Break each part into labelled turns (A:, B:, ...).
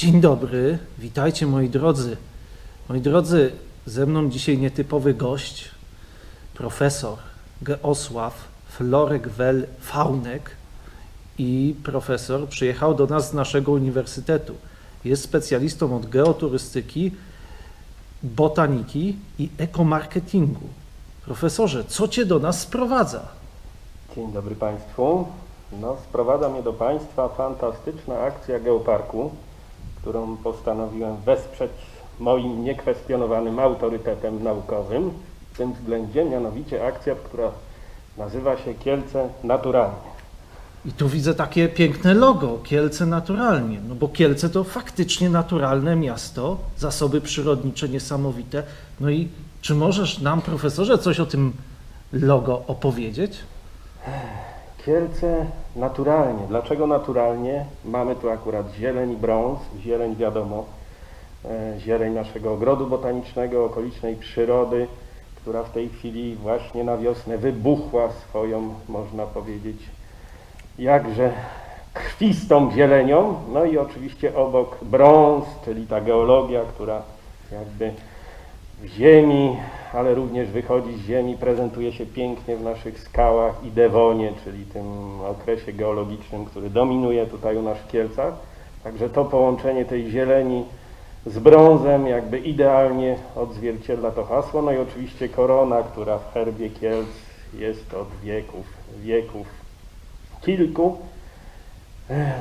A: Dzień dobry, witajcie moi drodzy. Moi drodzy, ze mną dzisiaj nietypowy gość, profesor Geosław Florek-Wel Faunek i profesor przyjechał do nas z naszego uniwersytetu. Jest specjalistą od geoturystyki, botaniki i ekomarketingu. Profesorze, co cię do nas sprowadza?
B: Dzień dobry Państwu. No, sprowadza mnie do Państwa fantastyczna akcja Geoparku, którą postanowiłem wesprzeć moim niekwestionowanym autorytetem naukowym w tym względzie, mianowicie akcja, która nazywa się Kielce Naturalnie.
A: I tu widzę takie piękne logo, Kielce naturalnie. No bo Kielce to faktycznie naturalne miasto, zasoby przyrodnicze niesamowite. No i czy możesz nam, profesorze, coś o tym logo opowiedzieć?
B: Kielce naturalnie. Dlaczego naturalnie? Mamy tu akurat zieleń i brąz. Zieleń wiadomo, e, zieleń naszego ogrodu botanicznego, okolicznej przyrody, która w tej chwili właśnie na wiosnę wybuchła swoją, można powiedzieć, jakże krwistą zielenią. No i oczywiście obok brąz, czyli ta geologia, która jakby w ziemi, ale również wychodzi z ziemi, prezentuje się pięknie w naszych skałach i dewonie, czyli tym okresie geologicznym, który dominuje tutaj u nas w Kielcach. Także to połączenie tej zieleni z brązem jakby idealnie odzwierciedla to hasło. No i oczywiście korona, która w herbie Kielc jest od wieków, wieków kilku.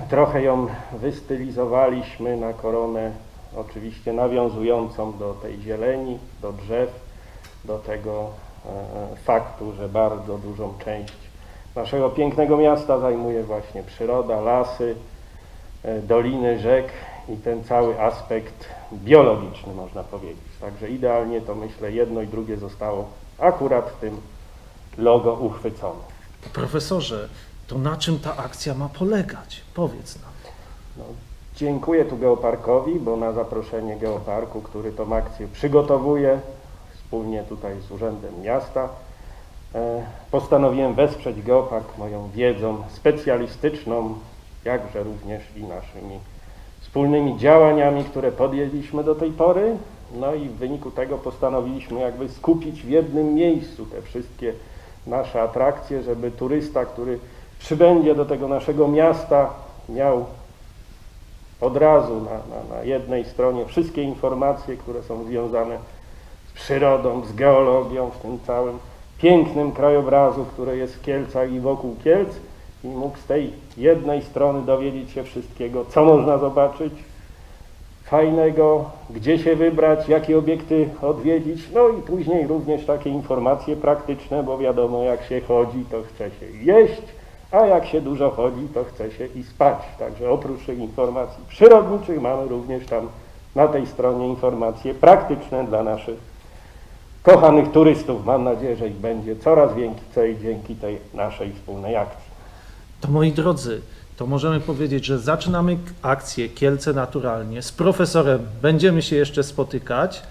B: Trochę ją wystylizowaliśmy na koronę, oczywiście nawiązującą do tej zieleni, do drzew, do tego e, faktu, że bardzo dużą część naszego pięknego miasta zajmuje właśnie przyroda, lasy, e, doliny, rzek i ten cały aspekt biologiczny, można powiedzieć. Także idealnie to myślę jedno i drugie zostało akurat w tym logo uchwycone.
A: Profesorze, to na czym ta akcja ma polegać? Powiedz nam.
B: No, dziękuję tu Geoparkowi, bo na zaproszenie Geoparku, który tą akcję przygotowuje wspólnie tutaj z Urzędem Miasta, e, postanowiłem wesprzeć Geopark moją wiedzą specjalistyczną, jakże również i naszymi wspólnymi działaniami, które podjęliśmy do tej pory. No i w wyniku tego postanowiliśmy jakby skupić w jednym miejscu te wszystkie nasze atrakcje, żeby turysta, który przybędzie do tego naszego miasta, miał od razu na, na, na jednej stronie wszystkie informacje, które są związane z przyrodą, z geologią, w tym całym pięknym krajobrazu, który jest w Kielcach i wokół Kielc i mógł z tej jednej strony dowiedzieć się wszystkiego, co można zobaczyć fajnego, gdzie się wybrać, jakie obiekty odwiedzić, no i później również takie informacje praktyczne, bo wiadomo jak się chodzi, to chce się jeść, a jak się dużo chodzi, to chce się i spać. Także oprócz tych informacji przyrodniczych mamy również tam na tej stronie informacje praktyczne dla naszych kochanych turystów. Mam nadzieję, że ich będzie coraz więcej dzięki tej naszej wspólnej akcji.
A: To moi drodzy, to możemy powiedzieć, że zaczynamy akcję Kielce Naturalnie. Z profesorem będziemy się jeszcze spotykać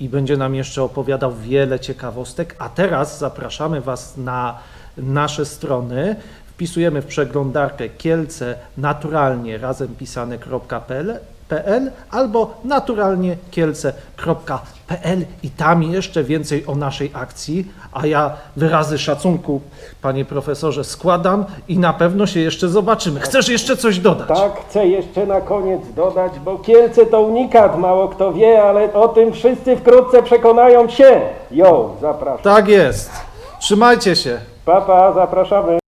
A: i będzie nam jeszcze opowiadał wiele ciekawostek. A teraz zapraszamy Was na nasze strony. Wpisujemy w przeglądarkę Kielce Naturalnie razem pisane.pl PL albo naturalniekielce.pl i tam jeszcze więcej o naszej akcji, a ja wyrazy szacunku, panie profesorze, składam i na pewno się jeszcze zobaczymy. Chcesz jeszcze coś dodać?
B: Tak, chcę jeszcze na koniec dodać, bo Kielce to unikat, mało kto wie, ale o tym wszyscy wkrótce przekonają się. Jo, zapraszam.
A: Tak jest. Trzymajcie się.
B: Papa, zapraszamy.